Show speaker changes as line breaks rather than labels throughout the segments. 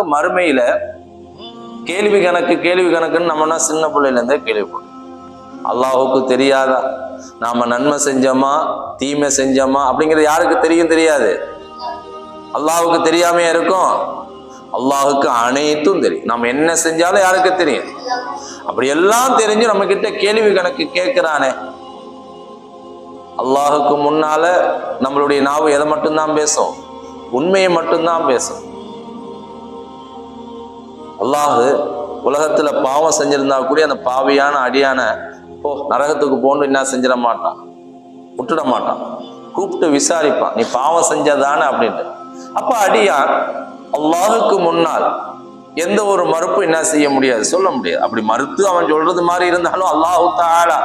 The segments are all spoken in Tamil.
மறுமையில கேள்வி கணக்கு கேள்வி கணக்குன்னு நம்மனா சின்ன பிள்ளையிலேருந்தே கேள்விப்படும் அல்லாஹுக்கு தெரியாதா? நாம நன்மை செஞ்சோமா தீமை செஞ்சோமா? அப்படிங்கிறது யாருக்கு தெரியும் தெரியாது. அல்லாஹுக்கு தெரியாமையா இருக்கும்? அல்லாஹுக்கு அனைத்தும் தெரியும். நம்ம என்ன செஞ்சாலும் யாருக்கு தெரியும்? அப்படி எல்லாம் தெரிஞ்சு நம்ம கிட்ட கேள்வி கணக்கு கேட்கிறானே. அல்லாஹுக்கு முன்னால நம்மளுடைய நாவு எதை மட்டும்தான் பேசும்? உண்மையை மட்டும்தான் பேசும். அல்லாஹு உலகத்தில் பாவம் செஞ்சிருந்தா கூட அந்த பாவியான அடியான ஓ நரகத்துக்கு போகணும் என்ன செஞ்சிட மாட்டான்? விட்டுட மாட்டான். கூப்பிட்டு விசாரிப்பான். நீ பாவம் செஞ்சதானே அப்படின்ட்டு. அப்போ அடியான் அல்லாஹுக்கு முன்னால் எந்த ஒரு மறுப்பும் என்ன செய்ய முடியாது. சொல்ல முடியாது. அப்படி மறுத்து அவன் சொல்றது மாதிரி இருந்தாலும் அல்லாஹு தாலா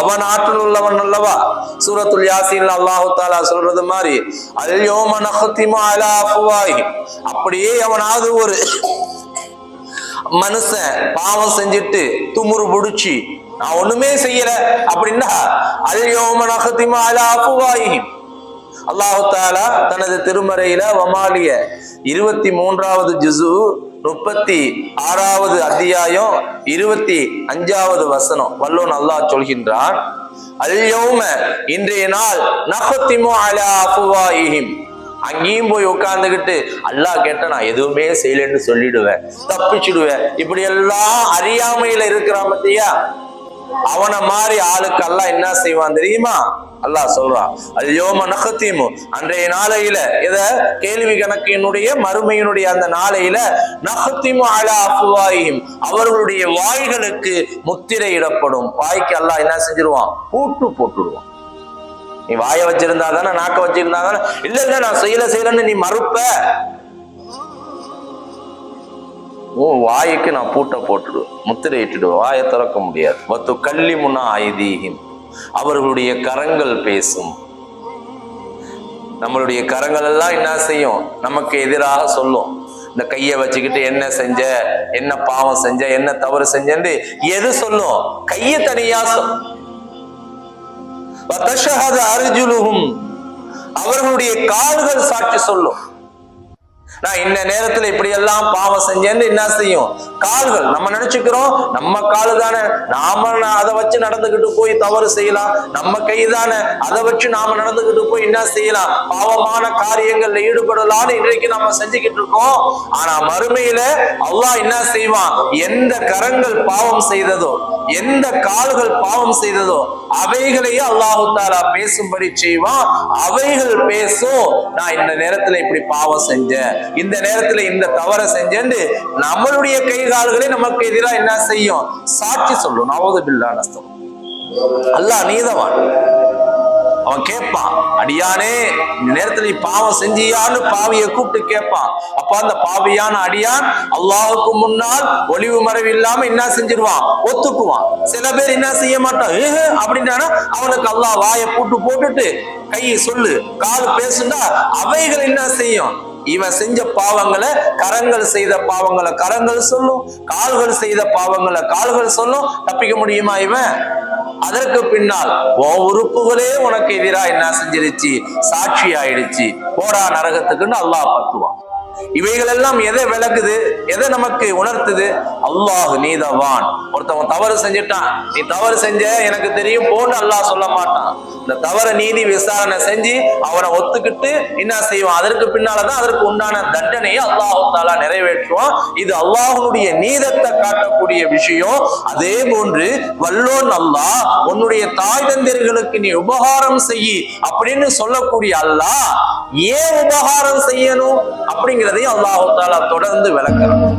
அவன் ஆற்றல் உள்ளவன் அல்லவா? சூரத்துல் யாசின் அல்லாஹு தாலா சொல்றது மாதிரி அல்யோம நஹத்திமா அலா அப்படியே அவனாவது ஒரு மனுஷன் பாவம் செஞ்சுட்டு துமுறு புடிச்சு நான் ஒண்ணுமே செய்யல அப்படின்னா அல்யோம அலா அஃப்வாஹி அல்லாஹாலா தனது திருமறையில வமாலிய இருபத்தி மூன்றாவது ஜிசு முப்பத்தி ஆறாவது அத்தியாயம் இருபத்தி அஞ்சாவது வசனம் வல்லோன் அல்லாஹ் சொல்கின்றான் அல்யோம இன்றைய நாள் நகத்திமோ அலா அஃப்வாஹிஹிம் அங்கேயும் போய் உட்கார்ந்துகிட்டு அல்லாஹ் கேட்ட நான் எதுவுமே செய்யலன்னு சொல்லிடுவேன் தப்பிச்சுடுவேன். இப்படி எல்லாம் அறியாமையில இருக்கிறான் பத்தியா? அவனை மாதிரி ஆளுக்கு அல்லாஹ் என்ன செய்வான் தெரியுமா? அல்லாஹ் சொல்றான் அல்யோம நகத்தீமு அன்றைய நாளையில இத கேள்வி கணக்கினுடைய மறுமையினுடைய அந்த நாளையில நகத்திமு அலா அஃபுவாயும் அவர்களுடைய வாய்களுக்கு முத்திரையிடப்படும். வாய்க்கு அல்லாஹ் என்ன செஞ்சிருவான்? பூட்டு போட்டுடுவான். நீ வாயை வச்சிருந்தா தானே நாக்க வச்சிருந்தா தானே இல்ல இல்ல நான் செய்யல செய்யலன்னு நீ மறுப்ப. உன் வாய்க்கு நான் பூட்டை போட்டுடுவேன் முத்திரையிட்டுடுவேன் வாயை திறக்க முடியாது. மத்து கள்ளி முன்னா ஐதீகம் அவர்களுடைய கரங்கள் பேசும். நம்மளுடைய கரங்கள் எல்லாம் என்ன செய்யும்? நமக்கு எதிராக சொல்லும். இந்த கையை வச்சுக்கிட்டு என்ன செஞ்ச என்ன பாவம் செஞ்ச என்ன தவறு செஞ்சேன்னு எது சொல்லும்? கையை தனியா சொல்லும் வதஷஹது அவர்களுடைய கால்கள் சாட்சி சொல்லும். நான் இந்த நேரத்துல இப்படி எல்லாம் பாவம் செஞ்சேன்னு என்ன செய்யும்? கால்கள். நம்ம நினைச்சுக்கிறோம் நம்ம காலு தானே. நாம அதை வச்சு நடந்துகிட்டு போய் தவறு செய்யலாம். நம்ம கை தானே. அதை வச்சு நாம நடந்துகிட்டு போய் என்ன செய்யலாம்? பாவமான காரியங்கள்ல ஈடுபடலாம்னு இன்றைக்கு நம்ம செஞ்சுக்கிட்டு இருக்கோம். ஆனா மறுமையில அல்லாஹ் என்ன செய்வான்? எந்த கரங்கள் பாவம் செய்ததோ எந்த கால்கள் பாவம் செய்ததோ அவைகளையே அல்லாஹு தாலா பேசும்படி செய்வான். அவைகள் பேசும். நான் இந்த நேரத்துல இப்படி பாவம் செஞ்சேன். இந்த நேரத்துல இந்த தவறை செஞ்சேன்னு நம்மளுடைய கை கால்களே நமக்கு எதிராக என்ன செய்யும்? சாட்சி சொல்லும். நவது பில்லா நஸ்தம் அல்லாஹ் நீதவான். அவன் கேட்பான் அடியானே நேரத்துல நீ பாவம் செஞ்சியான்னு பாவியை கூப்பிட்டு கேட்பான். அப்ப அந்த பாவியான அடியான் அல்லாஹுக்கு முன்னால் ஒளிவு மறைவு இல்லாம என்ன செஞ்சிருவான்? ஒத்துக்குவான். சில பேர் என்ன செய்ய மாட்டான்? ஏ அப்படின்னா அவனுக்கு அல்லாஹ் வாயை பூட்டு போட்டுட்டு கையை சொல்லு கால் பேசுண்டா அவைகள் என்ன செய்யும்? இவன் செஞ்ச பாவங்களை கரங்கள் செய்த பாவங்களை கரங்கள் சொல்லும் கால்கள் செய்த பாவங்களை கால்கள் சொல்லும் தப்பிக்க முடியுமா இவன்? அதற்கு பின்னால் உன் உறுப்புகளே உனக்கு எதிராக என்ன செஞ்சிருச்சு? சாட்சி ஆயிடுச்சு போடா நரகத்துக்குன்னு அல்லாஹ் பத்துவான். இவைகள் எல்லாம் எதை விளக்குது? எதை நமக்கு உணர்த்துது? அல்லாஹ் நீதவான். ஒருத்தவன் தவறு செஞ்சுட்டான். நீ தவறு செஞ்ச எனக்கு தெரியும் போன்னு அல்லாஹ் சொல்ல மாட்டான். இந்த தவற நீதி விசாரணை செஞ்சு அவனை ஒத்துக்கிட்டு என்ன செய்வான்? அதற்கு பின்னாலதான் அதற்கு உண்டான தண்டனையை அல்லாஹு தாலா நிறைவேற்றுவான். இது அல்லாஹனுடைய நீதத்தை காட்டக்கூடிய விஷயம். அதே போன்று வல்லோன் அல்லாஹ் உன்னுடைய தாய் தந்திர்களுக்கு நீ உபகாரம் செய்யி அப்படின்னு சொல்லக்கூடிய அல்லாஹ் ஏன் உபகாரம் செய்யணும் அப்படிங்கிறதையும் அல்லாஹால தொடர்ந்து விளக்குறான்